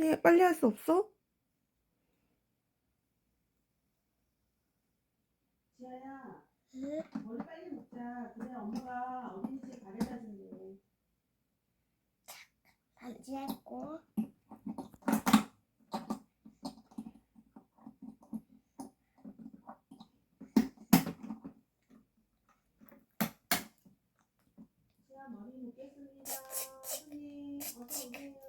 빨리 해. 빨리 할 수 없어? 지아야, 응? 머리 빨리 묶자. 그래 엄마가 어린이집 가려다 준대. 반지했고 지아 머리 묶겠습니다. 손님 어서 오세요.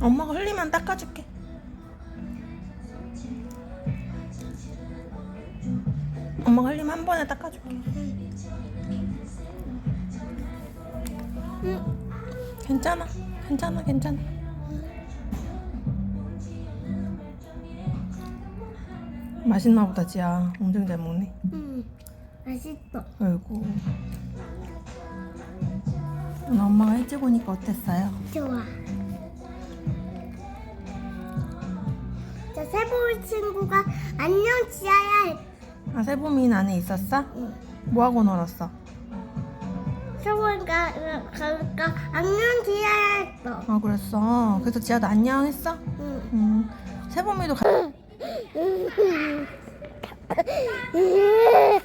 엄마가 흘리면 닦아줄게. 엄마가 흘리면 한 번에 닦아줄게. 응. 괜찮아. 괜찮아. 괜찮아. 맛있나 보다, 지야. 엄청 잘 먹네. 응. 맛있어 아이고. 오늘 엄마가 일찍 오니까 어땠어요? 좋아 세보이 친구가 안녕 지아야 아, 세보민 안에 있었어? 응. 뭐하고 놀았어? 세보이가 가니까 안녕 지아야 했어 아, 그랬어. 그래서 지아도 안녕 했어? 응. 음. 세보미도 가... 음.